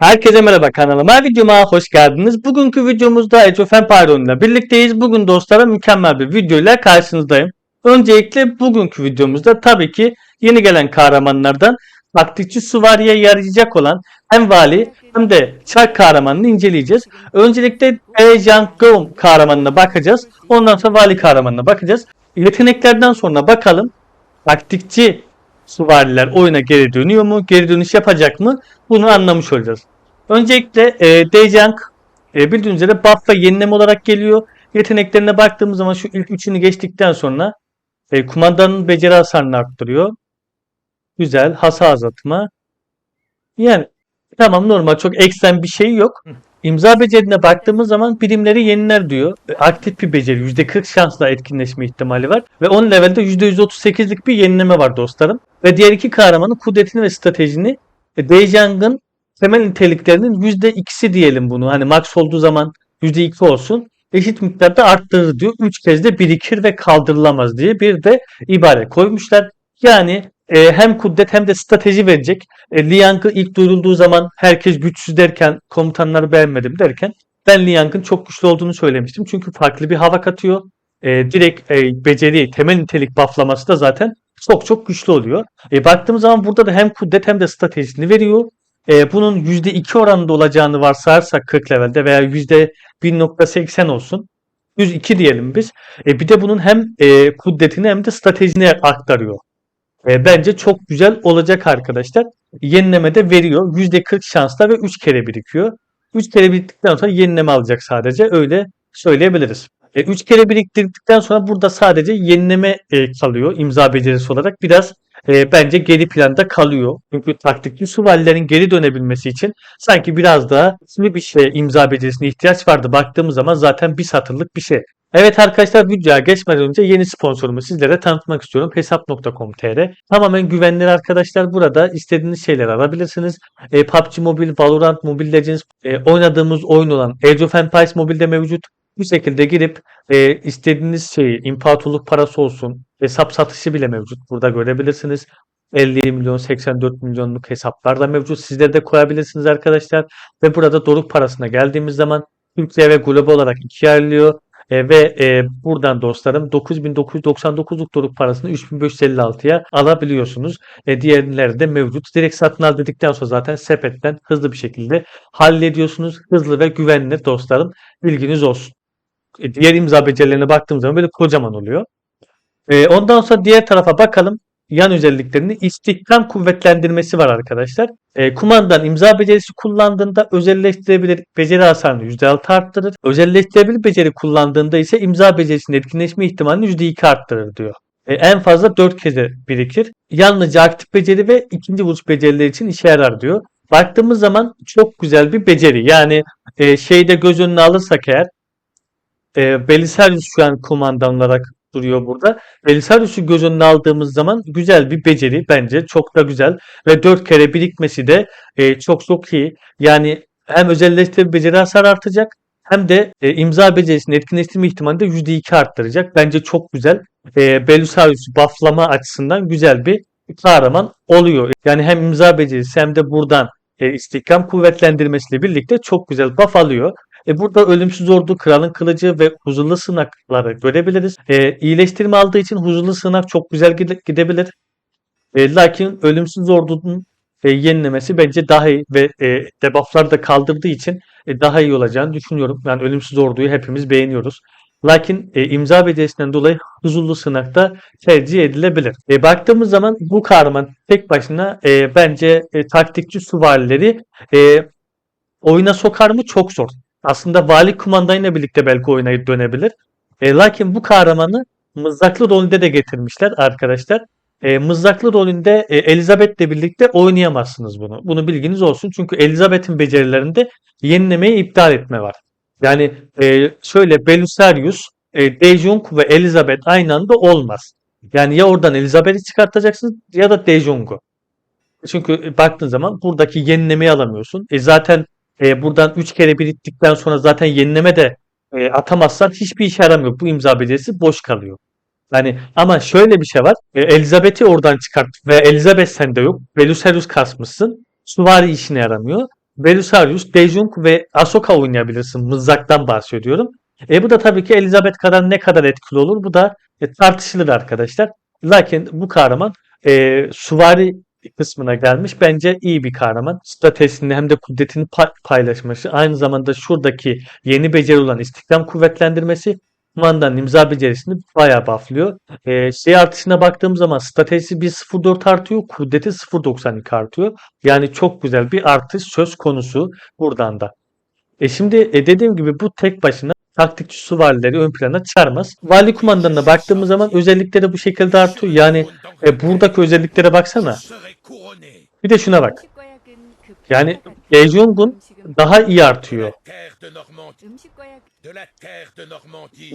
Herkese merhaba kanalıma videoma hoş geldiniz. Bugünkü videomuzda Age of Empire oyunuyla birlikteyiz. Bugün dostlara mükemmel bir video ile karşınızdayım. Öncelikle bugünkü videomuzda tabii ki yeni gelen kahramanlardan taktikçi süvariye yarayacak olan hem vali hem de çark kahramanını inceleyeceğiz. Öncelikle Ejan Gom kahramanına bakacağız. Ondan sonra vali kahramanına bakacağız. Yeteneklerden sonra bakalım taktikçi süvariler oyuna geri dönüyor mu? Geri dönüş yapacak mı? Bunu anlamış olacağız. Öncelikle e, Dejang e, bildiğiniz üzere buff ve yenileme olarak geliyor. Yeteneklerine baktığımız zaman şu ilk üçünü geçtikten sonra e, kumandanın beceri hasarını arttırıyor. Güzel. Hasar azaltma. Yani tamam normal çok ekstrem bir şey yok. İmza becerine baktığımız zaman birimleri yeniler diyor. E, Aktif bir beceri. %40 şansla etkinleşme ihtimali var. Ve 10 levelde %138'lik bir yenileme var dostlarım. Ve diğer iki kahramanın kudretini ve stratejini e, Dejang'ın temel niteliklerinin %2'si diyelim bunu. Hani max olduğu zaman %2 olsun. Eşit miktarda arttırır diyor. 3 kez de birikir ve kaldırılamaz diye bir de ibare koymuşlar. Yani e, hem kudret hem de strateji verecek. E, Liang'ı ilk duyurulduğu zaman herkes güçsüz derken komutanları beğenmedim derken ben Liang'ın çok güçlü olduğunu söylemiştim. Çünkü farklı bir hava katıyor. E, direkt e, beceri, temel nitelik bufflaması da zaten çok çok güçlü oluyor. E, baktığımız zaman burada da hem kudret hem de stratejisini veriyor. E, bunun %2 oranında olacağını varsayarsak 40 levelde veya %1.80 olsun. 102 diyelim biz. E, bir de bunun hem e, kudretini hem de stratejini aktarıyor. E, bence çok güzel olacak arkadaşlar. Yenileme de veriyor. %40 şansla ve 3 kere birikiyor. 3 kere biriktikten sonra yenileme alacak sadece. Öyle söyleyebiliriz. 3 kere biriktirdikten sonra burada sadece yenileme e, kalıyor imza becerisi olarak. Biraz e, bence geri planda kalıyor. Çünkü taktikli suvallerin geri dönebilmesi için sanki biraz daha bir şey imza becerisine ihtiyaç vardı. Baktığımız zaman zaten bir satırlık bir şey. Evet arkadaşlar videoya geçmeden önce yeni sponsorumu sizlere tanıtmak istiyorum. Hesap.com.tr Tamamen güvenilir arkadaşlar. Burada istediğiniz şeyleri alabilirsiniz. E, PUBG Mobile, Valorant Mobile Legends, e, oynadığımız oyun olan Age of Empires Mobile'de mevcut. Bu şekilde girip e, istediğiniz şeyi imparatorluk parası olsun hesap satışı bile mevcut. Burada görebilirsiniz. 50 milyon 84 milyonluk hesaplar da mevcut. Sizler de koyabilirsiniz arkadaşlar. Ve burada doruk parasına geldiğimiz zaman Türkiye ve global olarak ikiye ayrılıyor. E, ve e, buradan dostlarım 9999'luk doruk parasını 3556'ya alabiliyorsunuz. E, diğerleri de mevcut. Direkt satın al dedikten sonra zaten sepetten hızlı bir şekilde hallediyorsunuz. Hızlı ve güvenli dostlarım. Bilginiz olsun. E, diğer imza becerilerine baktığım zaman böyle kocaman oluyor. E, ondan sonra diğer tarafa bakalım. Yan özelliklerini istihdam kuvvetlendirmesi var arkadaşlar. E, kumandan imza becerisi kullandığında özelleştirebilir beceri hasarını %6 arttırır. Özelleştirebilir beceri kullandığında ise imza becerisinin etkinleşme ihtimalini %2 arttırır diyor. E, en fazla 4 kere birikir. Yalnızca aktif beceri ve ikinci vuruş becerileri için işe yarar diyor. Baktığımız zaman çok güzel bir beceri. Yani e, şeyde göz önüne alırsak eğer e, Belisarius şu an kumandan olarak duruyor burada. Belisarius'u göz önüne aldığımız zaman güzel bir beceri bence. Çok da güzel. Ve 4 kere birikmesi de e, çok çok iyi. Yani hem özelleştirme beceri hasar artacak hem de e, imza becerisini etkinleştirme ihtimalini de %2 arttıracak. Bence çok güzel. E, Belisarius'u bufflama açısından güzel bir kahraman oluyor. Yani hem imza becerisi hem de buradan e, istihkam kuvvetlendirmesiyle birlikte çok güzel buff alıyor. E burada ölümsüz ordu, kralın kılıcı ve huzurlu sınakları görebiliriz. E, iyileştirme aldığı için huzurlu sınak çok güzel gide- gidebilir. E, lakin ölümsüz ordunun e, yenilemesi bence daha iyi ve e, debuffları da kaldırdığı için e, daha iyi olacağını düşünüyorum. Yani ölümsüz orduyu hepimiz beğeniyoruz. Lakin e, imza becerisinden dolayı huzurlu sınakta tercih edilebilir. E, baktığımız zaman bu kahraman tek başına e, bence e, taktikçi süvarileri e, oyuna sokar mı çok zor. Aslında vali kumandayla birlikte belki oyuna dönebilir. E, lakin bu kahramanı mızraklı rolünde de getirmişler arkadaşlar. E, mızraklı rolünde e, Elizabeth'le birlikte oynayamazsınız bunu. Bunu bilginiz olsun. Çünkü Elizabeth'in becerilerinde yenilemeyi iptal etme var. Yani e, şöyle Belisarius, e, Dejong ve Elizabeth aynı anda olmaz. Yani ya oradan Elizabeth'i çıkartacaksınız ya da Dejong'u. Çünkü baktığın zaman buradaki yenilemeyi alamıyorsun. E zaten e, buradan 3 kere biriktikten sonra zaten yenileme de e, atamazsan hiçbir işe yaramıyor. Bu imza becerisi boş kalıyor. Yani ama şöyle bir şey var. E, Elizabeth'i oradan çıkart ve Elizabeth sende yok. Belusarius kasmışsın. Suvari işine yaramıyor. Belisarius, Dejong ve Ahsoka oynayabilirsin. Mızraktan bahsediyorum. E bu da tabii ki Elizabeth kadar ne kadar etkili olur bu da e, tartışılır arkadaşlar. Lakin bu kahraman e, suvari kısmına gelmiş. Bence iyi bir kahraman. Stratejisini hem de kudretini pa- paylaşması. Aynı zamanda şuradaki yeni beceri olan istihdam kuvvetlendirmesi kumandanın imza becerisini bayağı bufflıyor. E, şey artışına baktığım zaman stratejisi 1.04 artıyor. Kudreti 0.92 artıyor. Yani çok güzel bir artış söz konusu buradan da. E şimdi e dediğim gibi bu tek başına taktikçi süvarileri ön plana çıkarmaz. Vali kumandanına baktığımız zaman özellikleri bu şekilde artıyor. Yani e, buradaki özelliklere baksana. Bir de şuna bak. Yani Daejong'un daha iyi artıyor.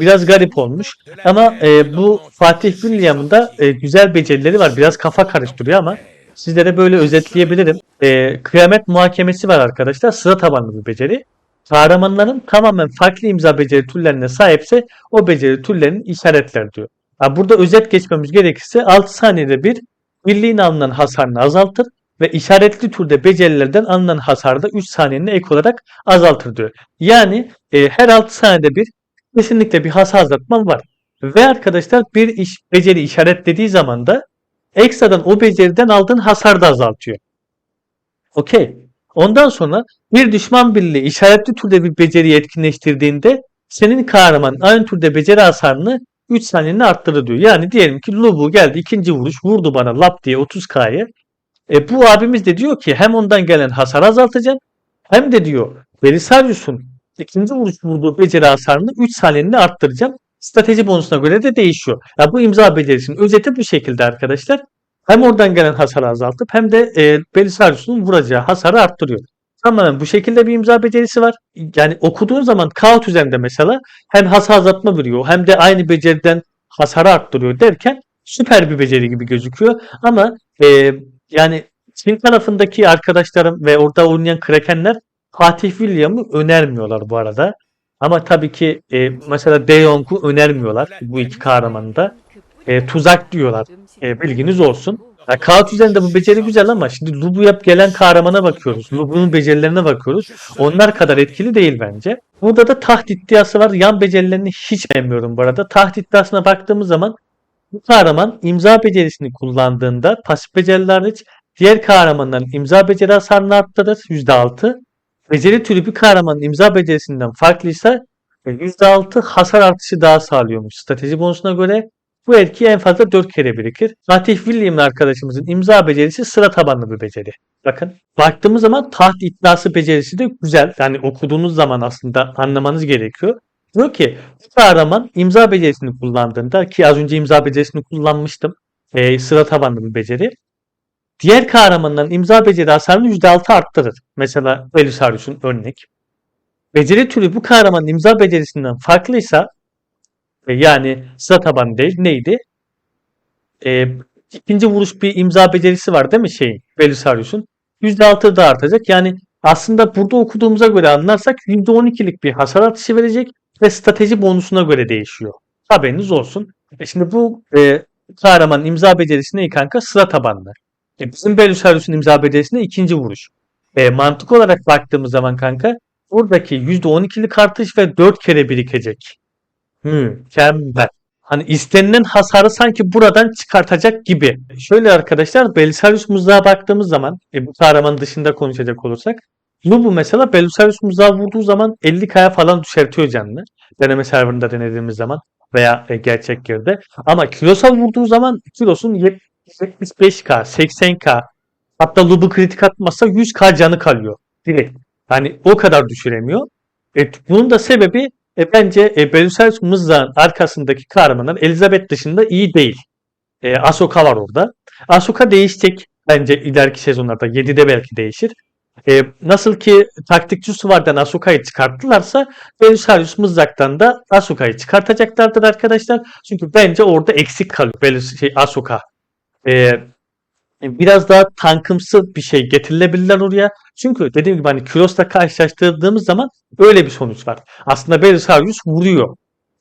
Biraz garip olmuş. Ama e, bu Fatih William'ın da e, güzel becerileri var. Biraz kafa karıştırıyor ama sizlere böyle özetleyebilirim. E, kıyamet muhakemesi var arkadaşlar. Sıra tabanlı bir beceri. Kahramanların tamamen farklı imza beceri türlerine sahipse o beceri türlerini işaretler diyor. Ha, burada özet geçmemiz gerekirse 6 saniyede bir birliğin alınan hasarını azaltır ve işaretli türde becerilerden alınan hasarı da 3 saniyenin ek olarak azaltır diyor. Yani e, her 6 saniyede bir kesinlikle bir hasar azaltma var. Ve arkadaşlar bir iş beceri işaretlediği zaman da ekstradan o beceriden aldığın hasar da azaltıyor. Okey. Ondan sonra bir düşman birliği işaretli türde bir beceriyi etkinleştirdiğinde senin kahraman aynı türde beceri hasarını 3 saniyeni arttırır diyor. Yani diyelim ki Lubu geldi ikinci vuruş vurdu bana lap diye 30k'yı. E bu abimiz de diyor ki hem ondan gelen hasar azaltacağım hem de diyor Belisarius'un ikinci vuruş vurduğu beceri hasarını 3 saniyeni arttıracağım. Strateji bonusuna göre de değişiyor. Ya bu imza becerisinin özeti bu şekilde arkadaşlar. Hem oradan gelen hasarı azaltıp hem de e, Belisarius'un vuracağı hasarı arttırıyor. Tamamen bu şekilde bir imza becerisi var. Yani okuduğun zaman Kaut üzerinde mesela hem hasar azaltma veriyor hem de aynı beceriden hasarı arttırıyor derken süper bir beceri gibi gözüküyor. Ama e, yani Çin tarafındaki arkadaşlarım ve orada oynayan Krakenler Fatih William'ı önermiyorlar bu arada. Ama tabii ki e, mesela De Jong'u önermiyorlar bu iki kahramanı da. E, tuzak diyorlar. E, bilginiz olsun. Ya, Kağıt üzerinde bu beceri güzel ama şimdi Lubu yap gelen kahramana bakıyoruz. Lubu'nun becerilerine bakıyoruz. Onlar kadar etkili değil bence. Burada da taht iddiası var. Yan becerilerini hiç beğenmiyorum bu arada. Taht iddiasına baktığımız zaman bu kahraman imza becerisini kullandığında pasif beceriler hariç diğer kahramanların imza beceri hasarını arttırır %6. Beceri türü bir kahramanın imza becerisinden farklıysa %6 hasar artışı daha sağlıyormuş strateji bonusuna göre. Bu etki en fazla 4 kere birikir. Fatih William'lı arkadaşımızın imza becerisi sıra tabanlı bir beceri. Bakın baktığımız zaman taht iddiası becerisi de güzel. Yani okuduğunuz zaman aslında anlamanız gerekiyor. Diyor ki bu kahraman imza becerisini kullandığında ki az önce imza becerisini kullanmıştım. E, sıra tabanlı bir beceri. Diğer kahramanların imza beceri hasarını %6 arttırır. Mesela Belisarius'un örnek. Beceri türü bu kahramanın imza becerisinden farklıysa yani sıra tabanı değil neydi? E, ikinci vuruş bir imza becerisi var değil mi şeyin Belisarius'un? %6 da artacak. Yani aslında burada okuduğumuza göre anlarsak %12'lik bir hasar artışı verecek ve strateji bonusuna göre değişiyor. Haberiniz olsun. E şimdi bu e, kahramanın imza becerisi ne kanka? Sıra tabanlı. E bizim Belisarius'un imza becerisi ne? ikinci vuruş. E, mantık olarak baktığımız zaman kanka buradaki %12'lik artış ve 4 kere birikecek. Mükemmel. Hani istenilen hasarı sanki buradan çıkartacak gibi. Şöyle arkadaşlar Belisarius mızrağa baktığımız zaman e, bu kahramanın dışında konuşacak olursak Lubu mesela Belisarius mızrağı vurduğu zaman 50 kaya falan düşertiyor canını. Deneme serverında denediğimiz zaman veya e, gerçek yerde. Ama kilosal vurduğu zaman kilosun 75k, 80k hatta Lubu kritik atmazsa 100k canı kalıyor. Direkt. Hani o kadar düşüremiyor. E, bunun da sebebi e, bence e, Belisarius mızrağın arkasındaki kahramanlar Elizabeth dışında iyi değil. E, Ahsoka var orada. Ahsoka değişecek bence ileriki sezonlarda. 7'de belki değişir. E, nasıl ki taktikçi Suvar'dan Ahsoka'yı çıkarttılarsa Belisarius mızraktan da Ahsoka'yı çıkartacaklardır arkadaşlar. Çünkü bence orada eksik kalıyor Belis şey, Ahsoka. E, biraz daha tankımsı bir şey getirilebilirler oraya. Çünkü dediğim gibi hani Kuros'la karşılaştırdığımız zaman öyle bir sonuç var. Aslında Belisarius vuruyor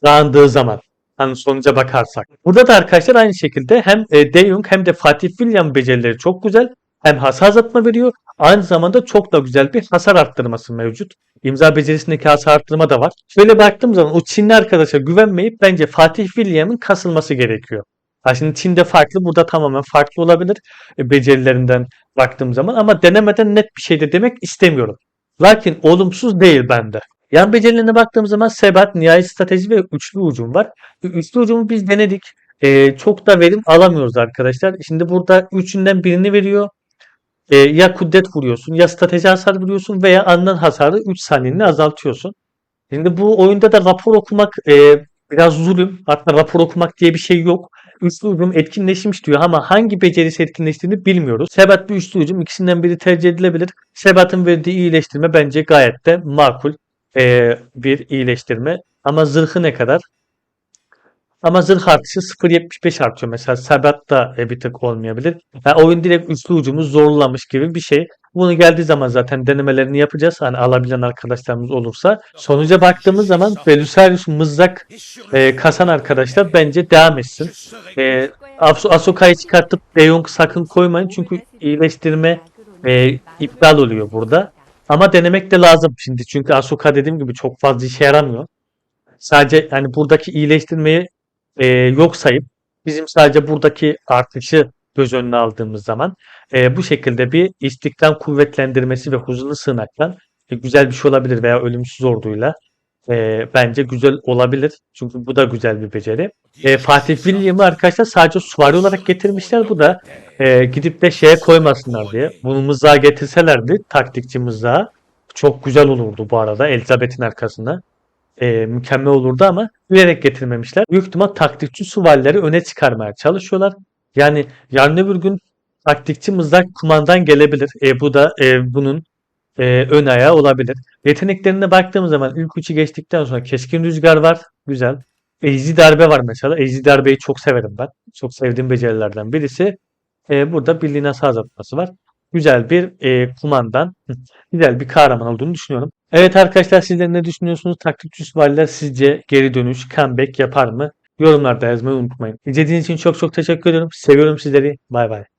dağındığı zaman. Hani sonuca bakarsak. Burada da arkadaşlar aynı şekilde hem e, De Jong hem de Fatih William becerileri çok güzel. hem hasar azaltma veriyor aynı zamanda çok da güzel bir hasar arttırması mevcut. İmza becerisindeki hasar arttırma da var. Şöyle baktığım zaman o Çinli arkadaşa güvenmeyip bence Fatih William'ın kasılması gerekiyor. Ha şimdi Çin'de farklı, burada tamamen farklı olabilir e, becerilerinden baktığım zaman ama denemeden net bir şey de demek istemiyorum. Lakin olumsuz değil bende. Yan becerilerine baktığım zaman sebat, nihai strateji ve üçlü ucum var. E, Üçlü ucumu biz denedik. E, çok da verim alamıyoruz arkadaşlar. Şimdi burada üçünden birini veriyor. E, ya kudret vuruyorsun ya strateji hasar vuruyorsun veya alınan hasarı 3 saniyeni azaltıyorsun. Şimdi bu oyunda da rapor okumak e, biraz zulüm. Hatta rapor okumak diye bir şey yok. Üçlü ucum etkinleşmiş diyor ama hangi becerisi etkinleştiğini bilmiyoruz. Sebat bir üçlü ucum ikisinden biri tercih edilebilir. Sebat'ın verdiği iyileştirme bence gayet de makul e, bir iyileştirme. Ama zırhı ne kadar? Ama zırh artışı 0.75 artıyor. Mesela Sebat da e, bir tık olmayabilir. Yani oyun direkt üçlü ucumu zorlamış gibi bir şey. Bunu geldiği zaman zaten denemelerini yapacağız. Hani alabilen arkadaşlarımız olursa. Sonuca baktığımız zaman Belisarius mızrak e, kasan arkadaşlar bence devam etsin. E, As- Asoka'yı çıkartıp Deyong sakın koymayın. Çünkü iyileştirme e, iptal oluyor burada. Ama denemek de lazım şimdi. Çünkü Asoka dediğim gibi çok fazla işe yaramıyor. Sadece hani buradaki iyileştirmeyi e, yok sayıp bizim sadece buradaki artışı göz önüne aldığımız zaman e, bu şekilde bir istiklal kuvvetlendirmesi ve huzurlu sığınaktan e, güzel bir şey olabilir veya ölümsüz orduyla e, bence güzel olabilir. Çünkü bu da güzel bir beceri. E, Fatih William'ı arkadaşlar sadece suvari olarak getirmişler. Bu da e, gidip de şeye koymasınlar diye. Bunu mızrağa getirselerdi taktikçi mızrağı çok güzel olurdu bu arada Elizabeth'in arkasında. E, mükemmel olurdu ama bilerek getirmemişler. Büyük ihtimal taktikçi suvalleri öne çıkarmaya çalışıyorlar. Yani yarın öbür gün taktikçi mızrak kumandan gelebilir. E, bu da e, bunun e, ön ayağı olabilir. Yeteneklerine baktığımız zaman ilk üçü geçtikten sonra keskin rüzgar var. Güzel. Ezi darbe var mesela. Ezi darbeyi çok severim ben. Çok sevdiğim becerilerden birisi. E, burada birliğin hasar azaltması var. Güzel bir e, kumandan. Güzel bir kahraman olduğunu düşünüyorum. Evet arkadaşlar sizler ne düşünüyorsunuz? Taktikçi süvariler sizce geri dönüş, comeback yapar mı? Yorumlarda yazmayı unutmayın. İzlediğiniz için çok çok teşekkür ediyorum. Seviyorum sizleri. Bay bay.